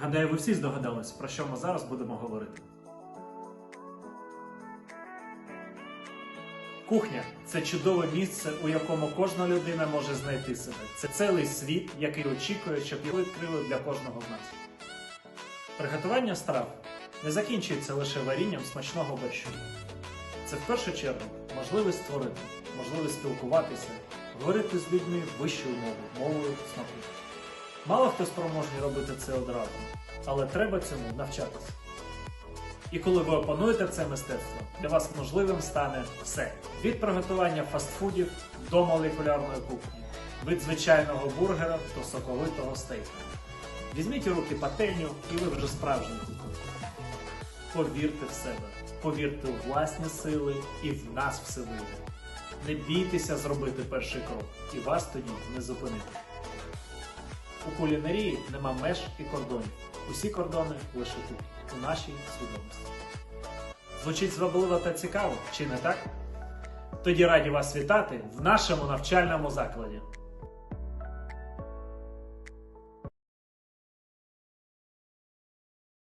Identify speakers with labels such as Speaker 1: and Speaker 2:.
Speaker 1: Гадаю, ви всі здогадались, про що ми зараз будемо говорити. Кухня це чудове місце, у якому кожна людина може знайти себе. Це цілий світ, який очікує, щоб його відкрили для кожного з нас. Приготування страв не закінчується лише варінням смачного борщу. Це в першу чергу можливість створити, можливість спілкуватися, говорити з людьми вищою мовою, мовою смаку. Мало хто спроможний робити це одразу, але треба цьому навчатися. І коли ви опануєте це мистецтво, для вас можливим стане все: від приготування фастфудів до молекулярної кухні, від звичайного бургера до соковитого стейка. Візьміть у руки пательню, і ви вже справжній кухар. Повірте в себе, повірте у власні сили і в нас все вийде. Не бійтеся зробити перший крок, і вас тоді не зупинити. У кулінарії нема меж і кордонів. Усі кордони лише тут, у нашій свідомості. Звучить звабливо та цікаво, чи не так? Тоді раді вас вітати в нашому навчальному закладі.